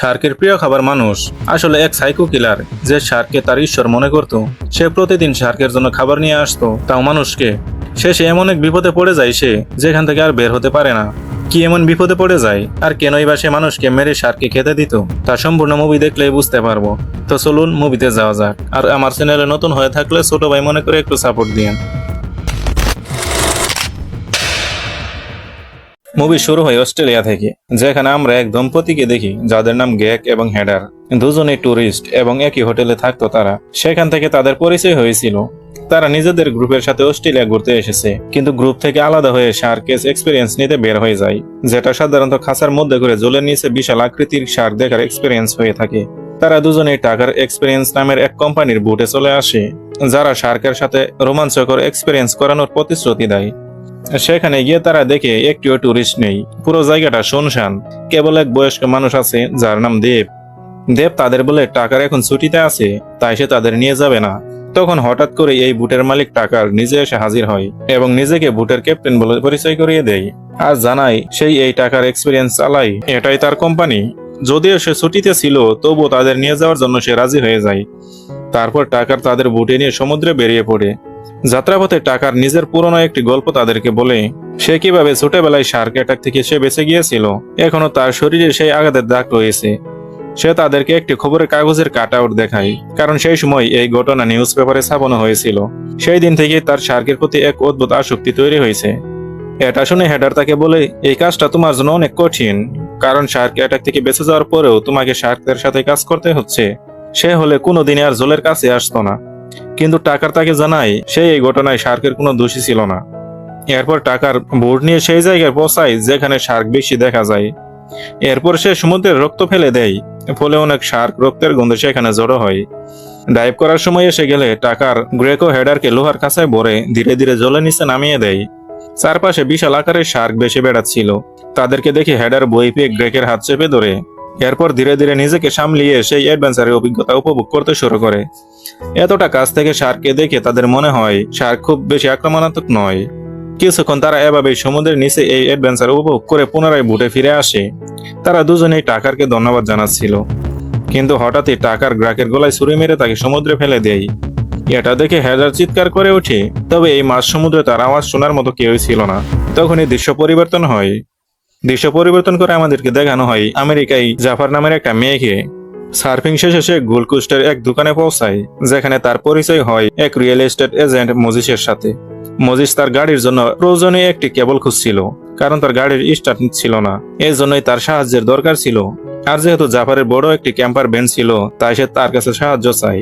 শার্কের প্রিয় খাবার মানুষ। আসলে এক সাইকো কিলার যে শার্ককে তার ঈশ্বর মনে করত, সে প্রতিদিন শার্কের জন্য খাবার নিয়ে আসতো, তাও মানুষকে। শেষে এমন এক বিপদে পড়ে যায় সে, যেখান থেকে আর বের হতে পারে না। কি এমন বিপদে পড়ে যায়? আর কেনই বা সে মানুষকে মেরে শার্ককে খেতে দিত? তা সম্পূর্ণ মুভি দেখলেই বুঝতে পারব। তো চলুন মুভিতে যাওয়া যাক। আর আমার চ্যানেলে নতুন হয়ে থাকলে ছোট ভাই মনে করে একটু সাপোর্ট দিন মুভি শুরু হয় অস্ট্রেলিয়া থেকে, যেখানে আমরা এক দম্পতিকে দেখি, যাদের নাম গ্যাক এবং হেডার দুজনেই ট্যুরিস্ট এবং একই হোটেলে থাকতো তারা। সেখান থেকে তাদের পরিচয় হয়েছিল। তারা নিজেদের গ্রুপের সাথে অস্ট্রেলিয়া ঘুরতে এসেছে। কিন্তু গ্রুপ থেকে আলাদা হয়ে শার্কেস এক্সপিরিয়েন্স নিতে বের হয়ে যায়, যেটা সাধারণত খাঁচার মধ্যে করে জলের নিচে বিশাল আকৃতির শার্ক দেখার এক্সপিরিয়েন্স হয়ে থাকে। তারা দুজনেই টাকার এক্সপিরিয়েন্স নামের এক কোম্পানির বুটে চলে আসে, যারা শার্কের সাথে রোমাঞ্চকর এক্সপিরিয়েন্স করানোর প্রতিশ্রুতি দেয়। সেখানে গিয়ে তারা দেখে একটিও টুরিস্ট নেই। পুরো জায়গাটা শুনশান। কেবল এক বয়স্ক মানুষ আছে, যার নাম দেব। দেব তাদের বলে, টাকার এখন ছুটিতে আছে, তাই সে তাদের নিয়ে যাবে না। তখন হঠাৎ করে এই বুটের মালিক টাকার নিজে এসে হাজির হয় এবং নিজেকে বুটের ক্যাপ্টেন বলে পরিচয় করিয়ে দেয়। আর জানায়, সেই এই টাকার এক্সপিরিয়েন্স চালাই, এটাই তার কোম্পানি যদিও সে ছুটিতে ছিল, তবুও তাদের নিয়ে যাওয়ার জন্য সে রাজি হয়ে যায়। তারপর টাকার তাদের বুটে নিয়ে সমুদ্রে বেরিয়ে পড়ে। যাত্রাপথে টাকার নিজের পুরনো একটি গল্প তাদেরকে বলে, সে কীভাবে ছোটবেলায় শার্ক অ্যাটাক থেকে সে বেঁচে গিয়েছিল? এখনও তার শরীরে সেই আঘাতের দাগ রয়েছে। সে তাদেরকে একটি খবরের কাগজের কাট আউট দেখায়, কারণ সেই সময় এই ঘটনা নিউজ পেপারে ছাপানো হয়েছিল। সেই দিন থেকে তার শার্কের প্রতি এক অদ্ভুত আসক্তি তৈরি হয়েছে। এটা শুনে হেডার তাকে বলে, এই কাজটা তোমার জন্য অনেক কঠিন, কারণ শার্ক অ্যাটাক থেকে বেঁচে যাওয়ার পরেও তোমাকে শার্কদের সাথে কাজ করতে হচ্ছে। সে হলে কোনোদিনই আর জলের কাছে আসতো না। কিন্তু টাকার তাকে জানায় সে এই ঘটনায় শার্কের কোনো দোষী ছিল না। এরপর টাকার বোর্ড নিয়ে সেই জায়গায় পৌঁছায়, যেখানে শার্ক বেশি দেখা যায়। এরপর সে সমুদ্রের রক্ত ফেলে দেয়, ফলে অনেক শার্ক রক্তের গন্ধে সেখানে জড়ো হয়। ডাইভ করার সময় এসে গেলে টাকার গ্রেকো হেডারকে লোহার কাছায় ভরে ধীরে ধীরে জলের নিচে নামিয়ে দেয়। চারপাশে বিশাল আকারের শার্ক বেশি বেড়াচ্ছিল। তাদেরকে দেখে হেডার বই পেয়ে গ্রেকের হাত চেপে ধরে। এরপর ধীরে ধীরে নিজেকে সামলিয়ে সেই অ্যাডভেঞ্চারের অভিজ্ঞতা উপভোগ করতে শুরু করে। এতটা কাছ থেকে শার্ককে দেখে তাদের মনে হয় শার্ক খুব বেশি আক্রমণাত্মক নয়। কিছুক্ষণ তারা এভাবেই সমুদ্রের নিচে এই অ্যাডভেঞ্চার উপভোগ করে পুনরায় বুটে ফিরে আসে। তারা দুজনেই টাকারকে ধন্যবাদ জানাচ্ছিল। কিন্তু হঠাৎই টাকার গ্রাকের গলায় ছুরি মেরে তাকে সমুদ্রে ফেলে দেয়। এটা দেখে হেজার চিৎকার করে ওঠে, তবে এই মাছ সমুদ্রে তার আওয়াজ শোনার মতো কেউই ছিল না। তখনই দৃশ্য পরিবর্তন হয়। দৃশ্য পরিবর্তন করে আমাদেরকে দেখানো হয়। আমেরিকায় জাফার নামের একটা মেয়েকে সার্ফিং শেষে সে গোলকুস্টের এক দোকানে পৌঁছায়, যেখানে তার পরিচয় হয় এক রিয়েল এস্টেট এজেন্ট মজিসের সাথে। মজিস তার গাড়ির জন্য প্রয়োজনীয় একটি কেবল খুঁজছিল, কারণ তার গাড়ির স্টার্ট ছিল না। এই জন্যই তার সাহায্যের দরকার ছিল। আর যেহেতু জাফারের বড় একটি ক্যাম্পার ভ্যান ছিল, তাই সে তার কাছে সাহায্য চায়।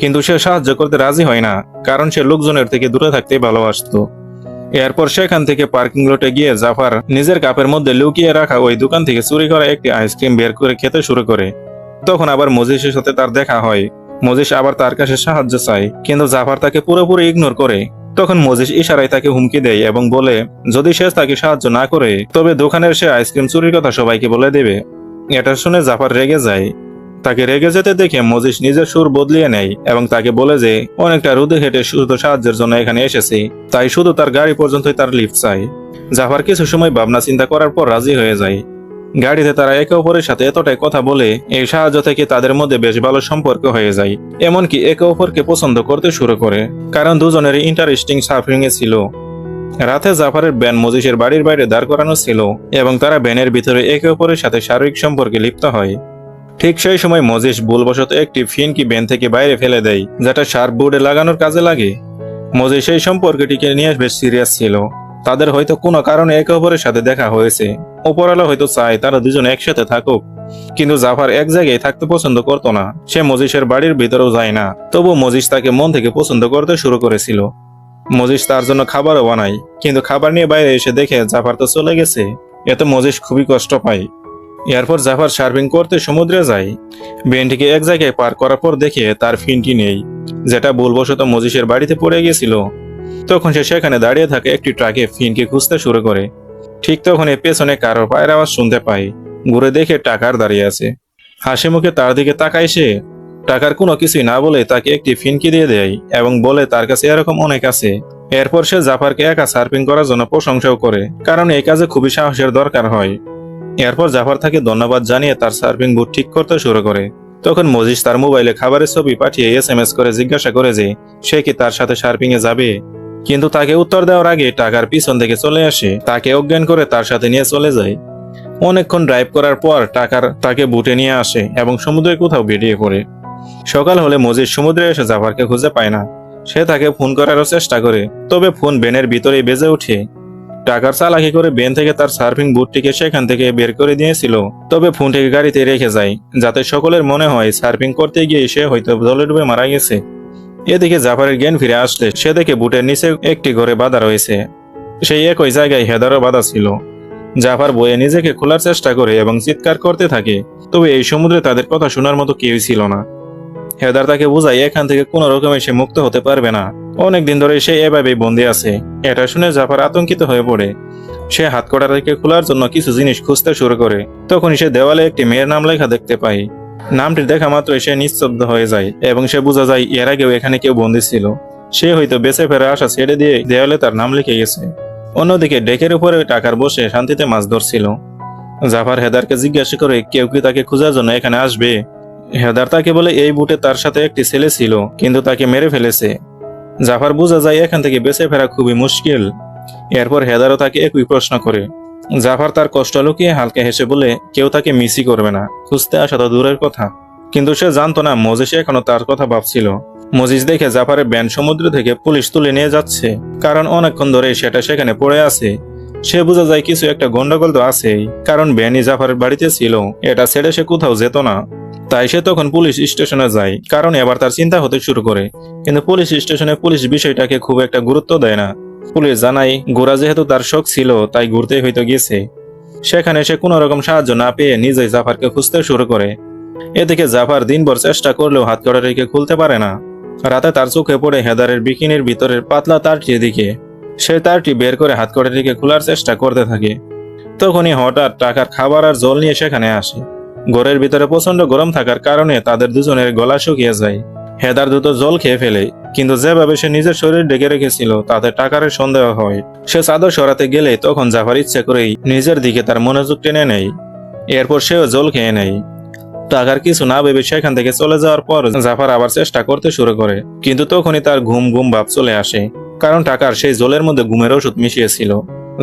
কিন্তু সে সাহায্য করতে রাজি হয় না, কারণ সে লোকজনের থেকে দূরে থাকতে ভালোবাসতো। এরপর সেখান থেকে পার্কিং লটে গিয়ে জাফার নিজের কাপের মধ্যে লুকিয়ে রাখা ওই দোকান থেকে চুরি করা একটি আইসক্রিম বের করে খেতে শুরু করে। তখন আবার মজিসের সাথে তার দেখা হয়। মজিস আবার তার কাছে সাহায্য চায়, কিন্তু জাফার তাকে পুরোপুরি ইগনোর করে। তখন মজিস ইশারায় তাকে হুমকি দেয় এবং বলে, যদি সে তাকে সাহায্য না করে, তবে দোকানের সে আইসক্রিম চুরির কথা সবাইকে বলে দেবে। এটা শুনে জাফার রেগে যায়। তাকে রেগে যেতে দেখে মজিস নিজের সুর বদলিয়ে নেয় এবং তাকে বলে যে, অনেকটা রোদে হেঁটে শুধু সাহায্যের জন্য এখানে এসেছি। তাই শুধু তার গাড়ি পর্যন্তই তার লিফট চাই। জাফার কিছু সময় ভাবনা চিন্তা করার পর রাজি হয়ে যায়। গাড়িতে তারা একে অপরের সাথে এতটাই কথা বলে, এই সাহায্য থেকে তাদের মধ্যে বেশ ভালো সম্পর্ক হয়ে যায়। এমনকি একে অপরকে পছন্দ করতে শুরু করে, কারণ দুজনের ইন্টারেস্টিং এ ছিল। রাতে জাফারের ব্যান মজিসের বাড়ির বাইরে দাঁড় করানো ছিল এবং তারা ব্যানের ভিতরে একে অপরের সাথে শারীরিক সম্পর্কে লিপ্ত হয়। ঠিক সেই সময় মজিস ভুলবশত একটি ফিনকি ব্যান থেকে বাইরে ফেলে দেয়, যেটা শার্প বোর্ডে লাগানোর কাজে লাগে। মজিস সেই সম্পর্কটিকে নিয়ে বেশ সিরিয়াস ছিল। তাদের হয়তো কোনো কারণে একে অপরের সাথে দেখা হয়েছে। ওপরালা হয়তো চায় তারা দুজন একসাথে থাকুক, কিন্তু জাফার এক জায়গায় থাকতে পছন্দ করতো না। সে মজিসের বাড়ির ভিতরেও যায় না, তবু মজিস তাকে মন থেকে পছন্দ করতে শুরু করেছিল। মজিস তার জন্য খাবারও বানায়, কিন্তু খাবার নিয়ে বাইরে এসে দেখে জাফার তো চলে গেছে। এতে মজিস খুবই কষ্ট পায়। এরপর জাফার সার্ভিং করতে সমুদ্রে যায়। বেনটিকে এক জায়গায় পার করার পর দেখে তার ফিনটি নেই, যেটা ভুলবশত মজিসের বাড়িতে পড়ে গেছিল। তখন সে সেখানে দাঁড়িয়ে থাকে একটি ট্রাকে ফিনকে খুঁজতে শুরু করে। ঠিক তখন এ পেছনে কারোর পায়ের আওয়াজ শুনতে পায়, ঘুরে দেখে টাকার দাঁড়িয়ে আছে। হাসি মুখে তার দিকে তাকায় সে। টাকার কোনো কিছুই না বলে তাকে একটি ফিনকি দিয়ে দেয় এবং বলে তার কাছে এরকম অনেক আছে। এরপর সে জাফারকে একা সার্ফিং করার জন্য প্রশংসাও করে, কারণ এই কাজে খুবই সাহসের দরকার হয়। এরপর জাফর তাকে ধন্যবাদ জানিয়ে তার সার্ফিং বুট ঠিক করতে শুরু করে। তখন মজিস তার মোবাইলে খাবারের ছবি পাঠিয়ে এস এম এস করে জিজ্ঞাসা করে যে, সে কি তার সাথে সার্ফিং এ যাবে? কিন্তু তাকে উত্তর দেওয়ার আগে টাকার পিছন থেকে চলে আসে। তাকে অজ্ঞান করে তার সাথে নিয়ে চলে যায়। অনেকক্ষণ ড্রাইভ করার পর টাকার তাকে বুটে নিয়ে আসে এবং সমুদ্রে কোথাও বেরিয়ে পড়ে। সকাল হলে মজিদ সমুদ্রে এসে জাফারকে খুঁজে পায় না। সে তাকে ফোন করারও চেষ্টা করে। তবে ফোন বেনের ভিতরেই বেজে ওঠে। টাকার চালাকি করে বেন থেকে তার সার্ফিং বুটটিকে সেখান থেকে বের করে দিয়েছিল। তবে ফোনটিকে গাড়িতে রেখে যায়, যাতে সকলের মনে হয় সার্ফিং করতে গিয়ে সে হয়তো জলে ডুবে মারা গেছে। এদিকে জাফারের জ্ঞান ফিরে আসলে সে দেখে বুটের নিচে একটি ঘরে বাধা রয়েছে। সেই একই জায়গায় হেদারও বাধা ছিল। জাফার বয়ে নিজেকে খোলার চেষ্টা করে এবং চিৎকার করতে থাকে, তবে এই সমুদ্রে তাদের কথা শোনার মতো কেউই ছিল না। হেদার তাকে বোঝায় এখান থেকে কোনো রকমে সে মুক্ত হতে পারবে না। অনেকদিন ধরে সে এভাবেই বন্দি আছে। এটা শুনে জাফার আতঙ্কিত হয়ে পড়ে। সে হাত কটা থেকে খোলার জন্য কিছু জিনিস খুঁজতে শুরু করে। তখন সে দেওয়ালে একটি মেয়ের নাম লেখা দেখতে পায় নামটি দেখা মাত্র সে নিস্তব্ধ হয়ে যায় এবং সে বোঝা যায় এর আগেও এখানে কেউ বন্দী ছিল। সে হয়তো বেঁচে ফেরা আসা ছেড়ে দিয়ে দেওয়ালে তার নাম লিখে গেছে। অন্যদিকে ডেকের উপরে টাকার বসে শান্তিতে মাছ ধরছিল। জাফার হেদারকে জিজ্ঞাসা করে, কেউ কি তাকে খোঁজার জন্য এখানে আসবে? হেদার তাকে বলে, এই বুটে তার সাথে একটি ছেলে ছিল, কিন্তু তাকে মেরে ফেলেছে। জাফার বোঝা যায় এখান থেকে বেঁচে ফেরা খুবই মুশকিল। এরপর হেদারও তাকে একই প্রশ্ন করে। জাফার তার কষ্ট লুকিয়ে হালকা হেসে বলে, কেউ তাকে মিসই করবে না। খুঁজতে আসা তো দূরের কথা। কিন্তু সে জানতো না, মজিস এখনও তার কথা ভাবছিল। মজিস দেখে জাফারের ব্যান সমুদ্র থেকে পুলিশ তুলে নিয়ে যাচ্ছে। কারণ অনেকক্ষণ ধরে সেটা সেখানে পড়ে আছে। সে বোঝা যায় কিছু একটা গন্ডগোল তো আছেই। কারণ ব্যানই জাফারের বাড়িতে ছিল। এটা ছেড়ে সে কোথাও যেত না। তাই সে তখন পুলিশ স্টেশনে যায়, কারণ এবার তার চিন্তা হতে শুরু করে। কিন্তু পুলিশ স্টেশনে পুলিশ বিষয়টাকে খুব একটা গুরুত্ব দেয় না। পুলিশ জানাই গোরা যেহেতু তার শখ ছিল, তাই ঘুরতে হয়তো গেছে। সেখানে সে কোনো রকম সাহায্য না পেয়ে নিজেই জাফারকে খুঁজতে শুরু করে। এদিকে জাফার দিনভর চেষ্টা করলেও হাত কড়া রেখে খুলতে পারে না। রাতে তার চোখে পড়ে হেদারের বিকিনির ভিতরের পাতলা তারটির দিকে। সে তারটি বের করে হাত কড়া রেখে খোলার চেষ্টা করতে থাকে। তখনই হঠাৎ টাকার খাবার আর জল নিয়ে সেখানে আসে। ঘরের ভিতরে প্রচণ্ড গরম থাকার কারণে তাদের দুজনের গলা শুকিয়ে যায়। হেদার দ্রুত জল খেয়ে ফেলে, কিন্তু যেভাবে সে নিজের শরীর ডেকে রেখেছিল, তাতে টাকার সন্দেহ হয়। সে চাদর সরাতে গেলে তখন জাফার ইচ্ছে করেই নিজের দিকে তার মনোযোগ টেনে নেয়। এরপর সেও জল খেয়ে নেয়। টাকার কিছু না ভেবে সেখান থেকে চলে যাওয়ার পর জাফার আবার চেষ্টা করতে শুরু করে, কিন্তু তখনই তার ঘুম ঘুম ভাব চলে আসে, কারণ টাকার সেই জলের মধ্যে ঘুমের ওষুধ মিশিয়েছিল,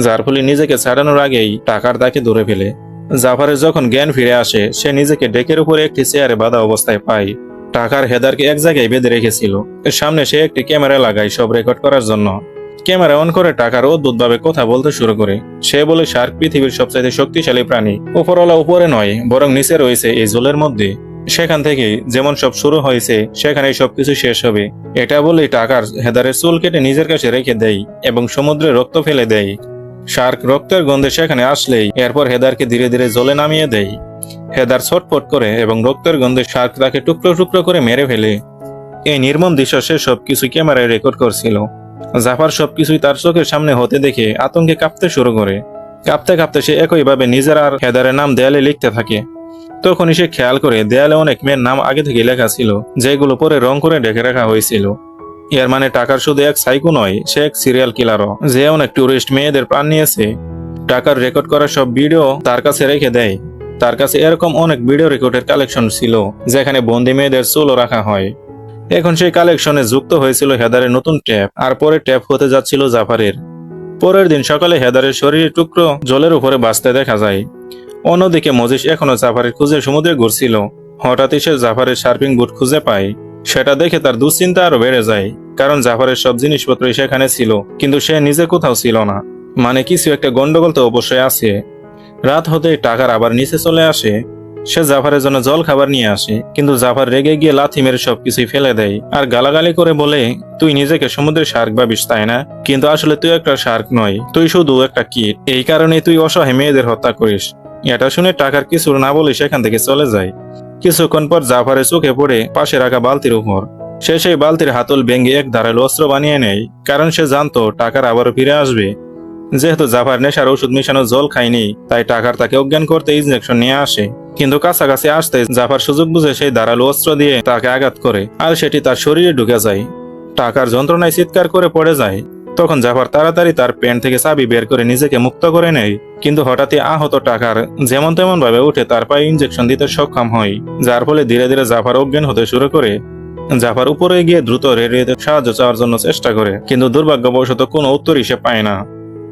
যার ফলে নিজেকে ছাড়ানোর আগেই টাকার তাকে ধরে ফেলে। জাফারের যখন জ্ঞান ফিরে আসে, সে নিজেকে ডেকের উপরে একটি চেয়ারে বাঁধা অবস্থায় পায় টাকার হেদারকে এক জায়গায় বেঁধে রেখেছিল। সামনে সে একটি ক্যামেরা লাগায় সব রেকর্ড করার জন্য। ক্যামেরা অন করে টাকার অদ্ভুতভাবে কথা বলতে শুরু করে। সে বলে, শার্ক পৃথিবীর সবচাইতে শক্তিশালী প্রাণী। উপরওয়ালা উপরে নয়, বরং নিচে রয়েছে এই জলের মধ্যে। সেখান থেকেই যেমন সব শুরু হয়েছে, সেখানেই সবকিছু শেষ হবে। এটা বলে টাকার হেদারের চুল কেটে নিজের কাছে রেখে দেয় এবং সমুদ্রে রক্ত ফেলে দেয়। শার্ক রক্তের গন্ধে সেখানে আসলেই এরপর হেদারকে ধীরে ধীরে জলে নামিয়ে দেয়। হেদার ছটফট করে এবং রক্তের গন্ধে শার্ক তাকে টুকরো টুকরো করে মেরে ফেলে। এই নির্মম দৃশ্য সে সবকিছু ক্যামেরায় রেকর্ড করছিল। জাফার সবকিছুই তার চোখের সামনে হতে দেখে আতঙ্কে কাঁপতে শুরু করে। কাঁপতে কাঁপতে সে একইভাবে নিজের আর হেদারের নাম দেয়ালে লিখতে থাকে। তখনই সে খেয়াল করে দেয়ালে অনেক মেয়ের নাম আগে থেকে লেখা ছিল, যেগুলো পরে রং করে ঢেকে রাখা হয়েছিল। এর মানে টাকার শুধু এক সাইকো নয়, সে এক সিরিয়াল কিলারও যে অনেক টুরিস্ট মেয়েদের প্রাণ নিয়েছে, টাকার রেকর্ড করা সব ভিডিও তার কাছে রেখে দেয়। তার কাছে এরকম অনেক ভিডিও রেকর্ডের কালেকশন ছিল, যেখানে বন্দি মেয়েদের চুলও রাখা হয়। এখন সেই কালেকশনে যুক্ত হয়েছিল হেদারের নতুন ট্যাপ, আর পরে ট্যাপ হতে যাচ্ছিল জাফারের। পরের দিন সকালে হেদারের শরীরের টুকরো জলের উপরে বাঁচতে দেখা যায়। অন্যদিকে মজিস এখনও জাফারের খুঁজে সমুদ্রে ঘুরছিল। হঠাৎই সে জাফারের শার্পিং বুট খুঁজে পায়। সেটা দেখে তার দুশ্চিন্তা আরও বেড়ে যায়, কারণ জাফারের সব জিনিসপত্রই সেখানে ছিল, কিন্তু সে নিজে কোথাও ছিল না। মানে কিছু একটা গন্ডগোল তো অবশ্যই আছে। রাত হতে টাকার আবার নিচে চলে আসে। সে জাফারের জন্য জল খাবার নিয়ে আসে, কিন্তু জাফার রেগে গিয়ে লাথি মেরে সবকিছুই ফেলে দেয়, আর গালাগালি করে বলে, তুই নিজেকে সমুদ্রের শার্ক ভাবিস, তাই না? কিন্তু আসলে তুই একটা শার্ক নয়, তুই শুধু একটা কিট। এই কারণে তুই অসহায় মেয়েদের হত্যা করিস। এটা শুনে টাকার কিছু না বলে সেখান থেকে চলে যায়। কিছুক্ষণ পর জাফারের চোখে পড়ে পাশে রাখা বালতির উপর। সে সেই বালতির হাতল ভেঙে এক ধারালো অস্ত্র বানিয়ে নেয়, কারণ সে জানতো টাকার আবারও ফিরে আসবে। যেহেতু জাফার নেশার ওষুধ মিশানো জল খায়নি, তাই টাকার তাকে অজ্ঞান করতে ইঞ্জেকশন নিয়ে আসে। কিন্তু কাছাকাছি আসতে জাফার সুযোগ বুঝে সেই ধারালো অস্ত্র দিয়ে তাকে আঘাত করে, আর সেটি তার শরীরে ঢুকে যায়। টাকার যন্ত্রণায় চিৎকার করে পড়ে যায়। তখন জাফর তাড়াতাড়ি তার প্যান্ট থেকে চাবি বের করে নিজেকে মুক্ত করে নেয়। কিন্তু হঠাৎই আহত টাকার যেমন তেমন ভাবে উঠে তার পায়ে ইঞ্জেকশন দিতে সক্ষম হয়, যার ফলে ধীরে ধীরে জাফর অজ্ঞান হতে শুরু করে। জাফার উপরে গিয়ে দ্রুত রেডিওতে সাহায্য চাওয়ার জন্য চেষ্টা করে, কিন্তু দুর্ভাগ্যবশত কোনো উত্তরই সে পায় না।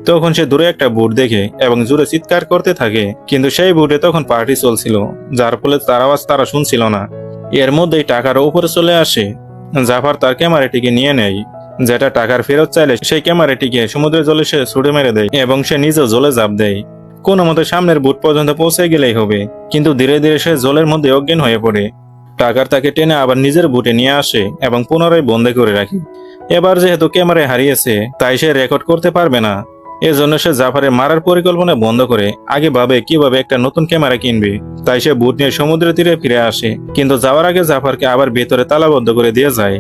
তখন সে দূরে একটা বুট দেখে এবং জোরে চিৎকার করতে থাকে, কিন্তু সেই বুটে তখন পার্টি চলছিল, যার ফলে তার আওয়াজ তারা শুনছিল না। এর মধ্যেই টাকার উপরে চলে আসে। জাফার তার ক্যামেরাটিকে নিয়ে নেয়। যেটা টাকার ফেরত চাইলে সেই ক্যামেরাটিকে সমুদ্রের জলে সে ছুড়ে মেরে দেয় এবং সে নিজে জলে জাপ দেয়। কোনো মতে সামনের বুট পর্যন্ত পৌঁছে গেলেই হবে, কিন্তু ধীরে ধীরে সে জলের মধ্যে অজ্ঞান হয়ে পড়ে। টাকার তাকে টেনে আবার নিজের বুটে নিয়ে আসে এবং পুনরায় বন্ধ করে রাখে। এবার যেহেতু ক্যামেরায় হারিয়েছে, তাই সে রেকর্ড করতে পারবে না। এজন্য সে জাফারের মারার পরিকল্পনা বন্ধ করে, আগে ভাবে কীভাবে একটা নতুন ক্যামেরা কিনবে। তাই সে বুট নিয়ে সমুদ্রের তীরে ফিরে আসে, কিন্তু যাওয়ার আগে জাফারকে আবার ভেতরে তালাবদ্ধ করে দিয়ে যায়।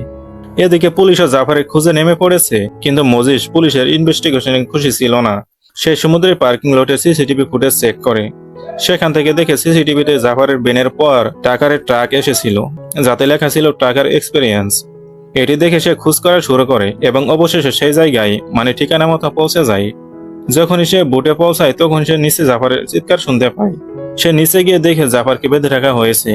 এদিকে পুলিশও জাফারের খুঁজে নেমে পড়েছে, কিন্তু মজিস পুলিশের ইনভেস্টিগেশনে খুশি ছিল না। সে সমুদ্রের পার্কিং লটে সিসিটিভি ফুটেজ চেক করে। সেখান থেকে দেখে সিসিটিভিতে জাফারের বেনের পর টাকারের ট্রাক এসেছিল, যাতে লেখা ছিল টাকার এক্সপিরিয়েন্স এটি দেখে সে খোঁজ করা শুরু করে এবং অবশেষে সেই জায়গায় মানে ঠিকানা মতো পৌঁছে যায়। যখনই সে বুটে পৌঁছায়, তখন সে নিচে জাফারের চিৎকার শুনতে পায়। সে নিচে গিয়ে দেখে জাফারকে বেঁধে রাখা হয়েছে।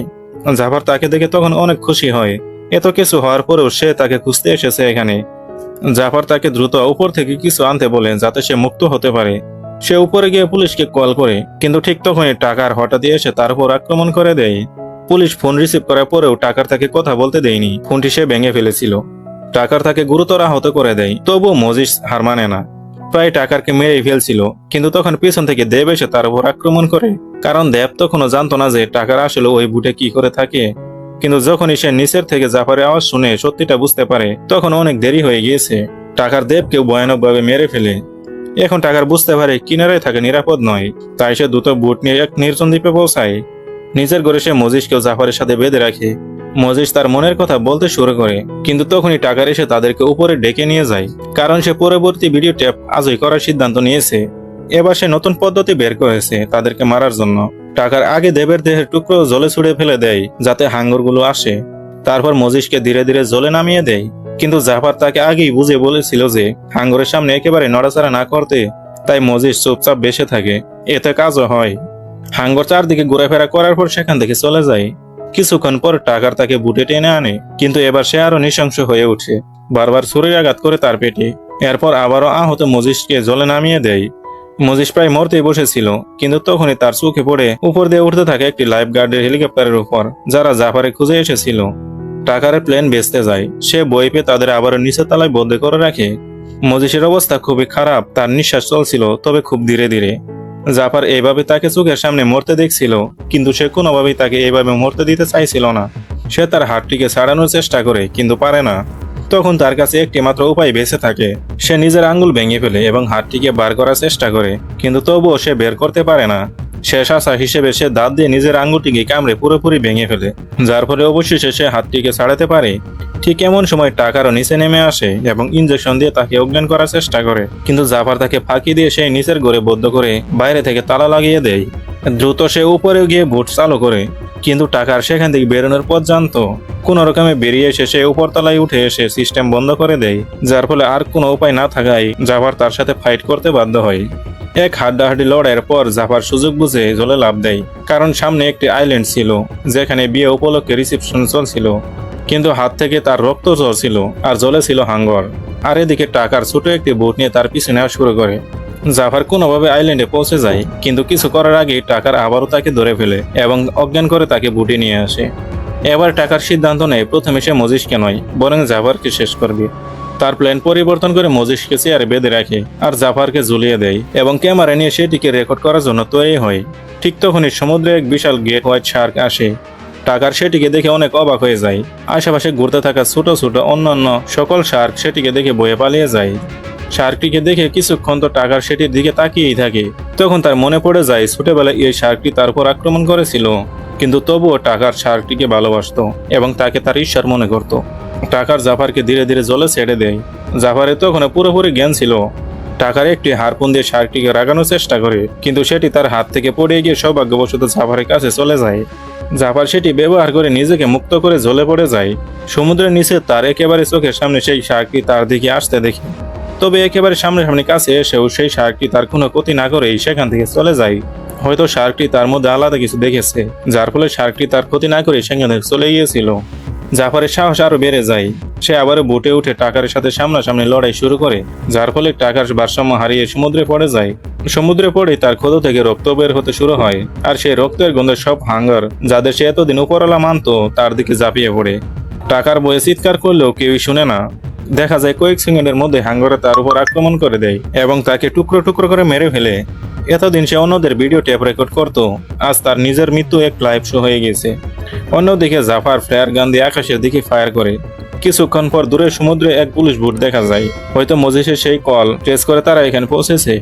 জাফার তাকে দেখে তখন অনেক খুশি হয়। এত কিছু হওয়ার পরেও সে তাকে খুঁজতে এসেছে এখানে। জাফর তাকে দ্রুত উপর থেকে কিছু আনতে বলে যাতে সে মুক্ত হতে পারে। সে উপরে গিয়ে পুলিশকে কল করে, কিন্তু ঠিক তখনই টাকার হঠাৎ এসে তার উপর আক্রমণ করে দেয়। পুলিশ ফোন রিসিভ করার পরেও টাকার তাকে কথা বলতে দেয়নি। ফোনটি সে ভেঙে ফেলেছিল। টাকার তাকে গুরুতর আহত করে দেয়। তবুও মজিস হার মানে না। প্রায় টাকারকে মেরেই ফেলছিল, কিন্তু তখন পিছন থেকে দেব এসে তার উপর আক্রমণ করে। কারণ দেব তখনও জানতো না যে টাকার আসলে ওই বুটে কি করে থাকে। কিন্তু যখনই সে নিচের থেকে জাফারের আওয়াজ শুনে সত্যিটা বুঝতে পারে, তখন অনেক দেরি হয়ে গিয়েছে। টাকার দেবকেও ভয়ানকভাবে মেরে ফেলে। এখন টাকার বুঝতে পারে কিনারায় থাকে নিরাপদ নয়, তাই সে দ্রুত বুট নিয়ে এক নির্জন দ্বীপে পৌঁছায়। নিজের ঘরে সে মজিসকেও জাফারের সাথে বেঁধে রাখে। মজিস তার মনের কথা বলতে শুরু করে, কিন্তু তখনই টাকার এসে তাদেরকে উপরে ডেকে নিয়ে যায়, কারণ সে পরবর্তী ভিডিও ট্যাপ আজই করার সিদ্ধান্ত নিয়েছে। এবার সে নতুন পদ্ধতি বের করেছে তাদেরকে মারার জন্য। টাকার আগে দেবের দেহের টুকরো জলে ছুড়ে ফেলে দেয়, যাতে হাঙ্গরগুলো আসে। তারপর মজিসকে ধীরে ধীরে জলে নামিয়ে দেয়। কিন্তু জাফার তাকে আগেই বুঝে বলেছিল যে, হাঙ্গরের সামনে একেবারে নড়াচড়া না করতে, তাই মজিস চুপচাপ বেসে থাকে। এতে কাজও হয়। হাঙ্গর চারদিকে ঘোরাফেরা করার পর সেখান থেকে চলে যায়। কিছুক্ষণ পর টাকার তাকে বুটে টেনে আনে, কিন্তু এবার সে আরও নৃশংস হয়ে ওঠে। বারবার ছুরির আঘাত করে তার পেটে। এরপর আবারও আহত মজিসকে জলে নামিয়ে দেয়। মজিস প্রায় মরতেই বসেছিল, কিন্তু তখনই তার চোখে পড়ে উপর দিয়ে উঠতে থাকে একটি লাইফ গার্ডের হেলিকপ্টারের উপর, যারা জাফারে খুঁজে এসেছিল। টাকার প্লেন বেচতে যায়, সে বই পেয়ে তাদের আবারও নিচের তলায় বদ্ধ করে রাখে। মজিসের অবস্থা খুবই খারাপ, তার নিঃশ্বাস চলছিল, তবে খুব ধীরে ধীরে। জাফার এইভাবে তাকে চোখের সামনে মরতে দেখছিল, কিন্তু সে কোনোভাবেই তাকে এইভাবে মরতে দিতে চাইছিল না। সে তার হাতটিকে ছাড়ানোর চেষ্টা করে, কিন্তু পারে না। তখন তার কাছে একটি মাত্র উপায় বেঁচে থাকে। সে নিজের আঙ্গুল ভেঙে ফেলে এবং হাতটিকে বার করার চেষ্টা করে, কিন্তু তবুও সে বের করতে পারে না। শেষ আশা হিসেবে সে দাঁত দিয়ে নিজের আঙ্গুলটিকে কামড়ে পুরোপুরি ভেঙে ফেলে, যার ফলে অবশেষে সে হাতটিকে ছাড়াতে পারে। ঠিক এমন সময় টাকারও নিচে নেমে আসে এবং ইঞ্জেকশন দিয়ে তাকে অজ্ঞান করার চেষ্টা করে, কিন্তু জাফার তাকে ফাঁকি দিয়ে সেই নিচের ঘরে বদ্ধ করে বাইরে থেকে তালা লাগিয়ে দেয়। দ্রুত সে উপরে গিয়ে বুট চালু করে। কিন্তু টাকার সেখান থেকে বেরোনোর পথ জানতো। কোনো রকমে বেরিয়ে এসে সে উপরতলায় উঠে এসে সিস্টেম বন্ধ করে দেয়, যার ফলে আর কোনো উপায় না থাকায় জাফার তার সাথে ফাইট করতে বাধ্য হয়। এক হাড্ডাহাড্ডি লড়াইয়ের পর জাফার সুযোগ বুঝে জলে লাভ দেয়, কারণ সামনে একটি আইল্যান্ড ছিল, যেখানে বিয়ে উপলক্ষে রিসেপশন চলছিল। কিন্তু হাত থেকে তার রক্ত ছিল আর জলে ছিল হাঙ্গর। আর এদিকে টাকার ছোট একটি বোট নিয়ে তার পিছনে শুরু করে। জাফার কোনোভাবে আইল্যান্ডে পৌঁছে যায়, কিন্তু কিছু করার আগে টাকার আবারও তাকে ধরে ফেলে এবং অজ্ঞান করে তাকে বুটে নিয়ে আসে। এবার টাকার সিদ্ধান্ত নেয়, প্রথমে সে মজিসকে নয়, বরং জাফারকে শেষ করবে। তার প্ল্যান পরিবর্তন করে মজিসকে চেয়ারে বেঁধে রাখে আর জাফারকে ঝুলিয়ে দেয় এবং ক্যামেরা নিয়ে সেটিকে রেকর্ড করার জন্য তৈরি হয়। ঠিক তখনই সমুদ্রে এক বিশাল গেট হোয়াইট শার্ক আসে। টাকার সেটিকে দেখে অনেক অবাক হয়ে যায়। আশেপাশে ঘুরতে থাকা ছোট ছোট অন্যান্য সকল শার্ক সেটিকে দেখে বয়ে পালিয়ে যায়। শার্কটিকে দেখে কিছুক্ষণ তো টাকার সেটির দিকে তাকিয়েই থাকে। তখন তার মনে পড়ে যায়, ছোটবেলায় এই শার্কটি তার উপর আক্রমণ করেছিল। কিন্তু তবুও টাকার শার্কটিকে ভালোবাসতো এবং তাকে তার ঈশ্বর মনে করত। টাকার জাফারকে ধীরে ধীরে জলে ছেড়ে দেয়। জাফারের তখন পুরোপুরি জ্ঞান ছিল। টাকার একটি হারপুন দিয়ে শার্কটিকে রাগানোর চেষ্টা করে, কিন্তু সেটি তার হাত থেকে পড়ে গিয়ে সৌভাগ্যবশত জাফারের কাছে চলে যায়। জাফার সেটি ব্যবহার করে নিজেকে মুক্ত করে জ্বলে পড়ে যায়। সমুদ্রের নিচে তার একেবারে চোখের সামনে সেই শার্কটি তার দিকে আসতে দেখে। তবে একেবারে সামনে সামনে কাছে এসেও সেই শার্কটি তার কোনো ক্ষতি না করেই সেখান থেকে চলে যায়। হয়তো শার্কটি তার মধ্যে আলাদা কিছু দেখেছে, যার ফলে শার্কটি তার ক্ষতি না করে সেখান থেকে চলে গিয়েছিল। জাফারের সাহস আরও বেড়ে যায়। সে আবারও বুটে উঠে টাকার সাথে সামনাসামনি লড়াই শুরু করে, যার ফলে টাকার ভারসাম্য হারিয়ে সমুদ্রে পড়ে যায়। সমুদ্রে পড়ে তার ক্ষত থেকে রক্ত বের হতে শুরু হয়, আর সেই রক্তের গন্ধে সব হাঙ্গার, যাদের সে এতদিন উপরওয়ালা মানতো, তার দিকে ঝাঁপিয়ে পড়ে। টাকার বয়ে চিৎকার করলেও কেউই শুনে না। দেখা যায় কয়েক সেকেন্ডের মধ্যে হাঙ্গরা তার উপর আক্রমণ করে দেয় এবং তাকে টুকরো টুকরো করে মেরে ফেলে। এতদিন সে অন্যদের ভিডিও টেপ রেকর্ড করত। আজ তার নিজের মৃত্যু এক লাইভ শো হয়ে গেছে। অন্যদিকে জাফার ফ্লেয়ার গান দিয়ে আকাশের দিকে ফায়ার করে। কিছুক্ষণ পর দূরে সমুদ্রে এক পুলিশ বুট দেখা যায়। হয়তো মজিসের সেই কল ট্রেস করে তারা এখানে পৌঁছেছে।